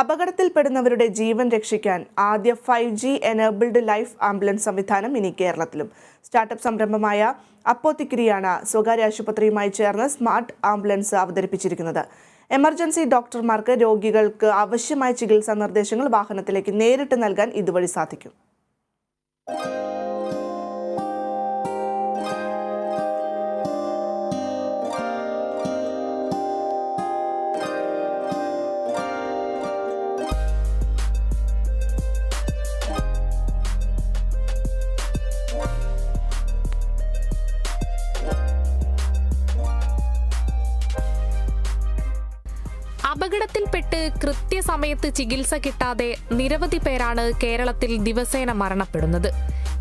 അപകടത്തിൽപ്പെടുന്നവരുടെ ജീവൻ രക്ഷിക്കാൻ ആദ്യ five G enabled life ambulance സംവിധാനം ഇനി കേരളത്തിലും. സ്റ്റാർട്ടപ്പ് സംരംഭമായ അപ്പോത്തിക്കിരിയാണ് സ്വകാര്യ ആശുപത്രിയുമായി ചേർന്ന് സ്മാർട്ട് ആംബുലൻസ് അവതരിപ്പിച്ചിരിക്കുന്നത്. എമർജൻസി ഡോക്ടർമാർക്ക് രോഗികൾക്ക് ആവശ്യമായ ചികിത്സാ നിർദ്ദേശങ്ങൾ വാഹനത്തിലേക്ക് നേരിട്ട് നൽകാൻ ഇതുവഴി സാധിക്കും. അപകടത്തിൽപ്പെട്ട് കൃത്യസമയത്ത് ചികിത്സ കിട്ടാതെ നിരവധി പേരാണ് കേരളത്തിൽ ദിവസേന മരണപ്പെടുന്നത്.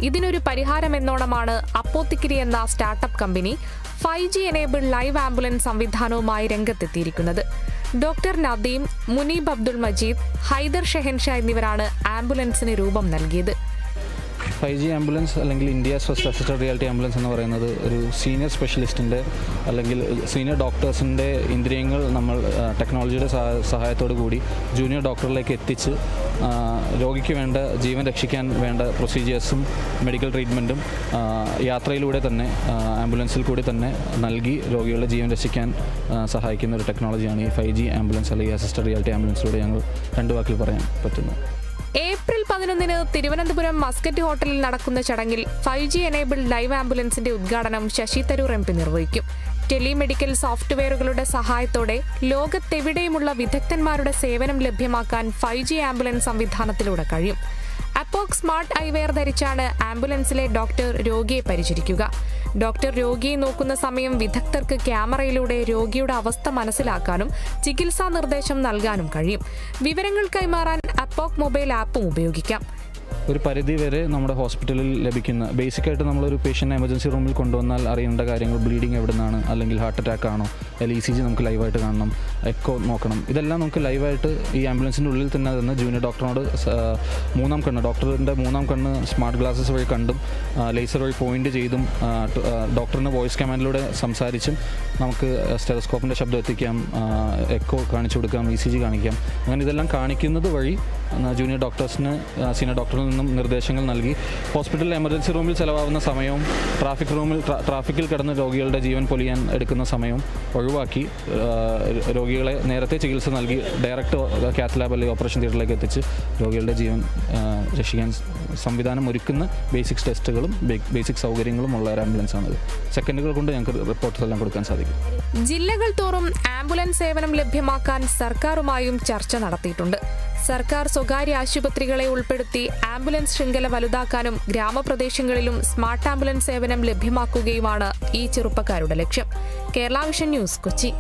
ഇതിനൊരു പരിഹാരമെന്നോണമാണ് അപ്പോത്തിക്കിരി എന്ന startup company five G enable live ambulance സംവിധാനവുമായി രംഗത്തെത്തിയിരിക്കുന്നത്. ഡോക്ടർ നദീം മുനീബ് അബ്ദുൾ മജീദ് ഹൈദർ ഷെഹൻഷ എന്നിവരാണ് ആംബുലൻസിന് രൂപം നൽകിയത്. ഫൈവ് ജി ആംബുലൻസ് അല്ലെങ്കിൽ India first assisted reality ambulance എന്ന് പറയുന്നത് ഒരു സീനിയർ സ്പെഷ്യലിസ്റ്റിന്റെ അല്ലെങ്കിൽ സീനിയർ ഡോക്ടേഴ്സിന്റെ ഇന്ദ്രിയങ്ങൾ നമ്മൾ ടെക്നോളജിയുടെ സഹാ- സഹായത്തോടു കൂടി ജൂനിയർ ഡോക്ടറിലേക്ക് എത്തിച്ച് രോഗിക്ക് വേണ്ട ജീവൻ രക്ഷിക്കാൻ വേണ്ട പ്രൊസീജിയേഴ്സും മെഡിക്കൽ ട്രീറ്റ്മെന്റും യാത്രയിലൂടെ തന്നെ ആംബുലൻസിൽ കൂടി തന്നെ നൽകി രോഗികളുടെ ജീവൻ രക്ഷിക്കാൻ സഹായിക്കുന്ന ഒരു ടെക്നോളജിയാണ് ഈ ഫൈവ് ജി ആംബുലൻസ് അല്ലെങ്കിൽ അസിസ്റ്റഡ് റിയാലിറ്റി ആംബുലൻസിലൂടെ ഞങ്ങൾ രണ്ട് വാക്കിൽ പറയാൻ പറ്റുന്നു ഏപ്രിൽ പതിനൊന്നിന് തിരുവനന്തപുരം മസ്കറ്റ് ഹോട്ടലിൽ നടക്കുന്ന ചടങ്ങിൽ ഫൈവ് ജി എനേബിൾഡ് ലൈവ് ആംബുലൻസിന്റെ ഉദ്ഘാടനം ശശി തരൂർ എം പി നിർവഹിക്കും. ടെലിമെഡിക്കൽ സോഫ്റ്റ്വെയറുകളുടെ സഹായത്തോടെ ലോകത്തെവിടെയുമുള്ള വിദഗ്ധന്മാരുടെ സേവനം ലഭ്യമാക്കാൻ ഫൈവ് ജി ആംബുലൻസ് സംവിധാനത്തിലൂടെ കഴിയും. അപ്പോക് സ്മാർട്ട് ഐവെയർ ധരിച്ചാണ് ആംബുലൻസിലെ ഡോക്ടർ രോഗിയെ പരിചരിക്കുക. ഡോക്ടർ രോഗിയെ നോക്കുന്ന സമയം വിദഗ്ധർക്ക് ക്യാമറയിലൂടെ രോഗിയുടെ അവസ്ഥ മനസ്സിലാക്കാനും ചികിത്സാ നിർദ്ദേശം നൽകാനും കഴിയും. വിവരങ്ങൾ കൈമാറാൻ അപ്പോക് മൊബൈൽ ആപ്പും ഉപയോഗിക്കാം. ഒരു പരിധി വരെ നമ്മുടെ ഹോസ്പിറ്റലിൽ ലഭിക്കുന്ന ബേസിക്കായിട്ട് നമ്മളൊരു പേഷ്യന്റ് എമർജൻസി റൂമിൽ കൊണ്ടുവന്നാൽ അറിയേണ്ട കാര്യങ്ങൾ ബ്ലീഡിങ് എവിടെ നിന്നാണ് അല്ലെങ്കിൽ ഹാർട്ട് അറ്റാക്ക് ആണോ അല്ലെങ്കിൽ ഇ സി ജി നമുക്ക് ലൈവായിട്ട് കാണണം എക്കോ നോക്കണം. ഇതെല്ലാം നമുക്ക് ലൈവായിട്ട് ഈ ആംബുലൻസിന്റെ ഉള്ളിൽ തന്നെ തന്നെ ജൂനിയർ ഡോക്ടറിനോട് മൂന്നാം കണ്ണ് ഡോക്ടറിന്റെ മൂന്നാം കണ്ണ് സ്മാർട്ട് ഗ്ലാസസ് വഴി കണ്ടും ലേസർ വഴി പോയിന്റ് ചെയ്തും ഡോക്ടറിന് വോയിസ് കമാൻഡിലൂടെ സംസാരിച്ചും നമുക്ക് സ്റ്റെറോസ്കോപ്പിന്റെ ശബ്ദം എത്തിക്കാം എക്കോ കാണിച്ചു കൊടുക്കാം ഇ സി ജി കാണിക്കാം. അങ്ങനെ ഇതെല്ലാം കാണിക്കുന്നത് വഴി ജൂനിയർ ഡോക്ടേഴ്സിന് സീനിയർ ഡോക്ടറിൽ നിന്നും നിർദ്ദേശങ്ങൾ നൽകി. ഹോസ്പിറ്റലിൽ എമർജൻസി റൂമിൽ ചിലവാകുന്ന സമയവും ട്രാഫിക് റൂമിൽ ട്രാഫിക്കിൽ കിടന്ന് രോഗികളുടെ ജീവൻ പൊലിയാൻ എടുക്കുന്ന സമയവും ഒഴിവാക്കി രോഗികളെ നേരത്തെ ചികിത്സ നൽകി ഡയറക്റ്റ് കാത്ത് ലാബ് അല്ലെങ്കിൽ ഓപ്പറേഷൻ തിയേറ്ററിലേക്ക് എത്തിച്ച് രോഗികളുടെ ജീവൻ രക്ഷിക്കാൻ സംവിധാനം ഒരുക്കുന്ന ബേസിക് ടെസ്റ്റുകളും ബേസിക് സൗകര്യങ്ങളും ഉള്ള ഒരു ആംബുലൻസ് ആണത്. സെക്കൻഡുകൾ കൊണ്ട് ഞങ്ങൾക്ക് റിപ്പോർട്ട്സ് എല്ലാം കൊടുക്കാൻ സാധിക്കും. ജില്ലകൾ തോറും ആംബുലൻസ് സേവനം ലഭ്യമാക്കാൻ സർക്കാരുമായും ചർച്ച നടത്തിയിട്ടുണ്ട്. സർക്കാർ സ്വകാര്യ ആശുപത്രികളെ ഉൾപ്പെടുത്തി ആംബുലൻസ് ശൃംഖല വലുതാക്കാനും ഗ്രാമപ്രദേശങ്ങളിലും സ്മാർട്ട് ആംബുലൻസ് സേവനം ലഭ്യമാക്കുകയുമാണ് ഈ ചെറുപ്പക്കാരുടെ ലക്ഷ്യം. Kerala vision news Kochi.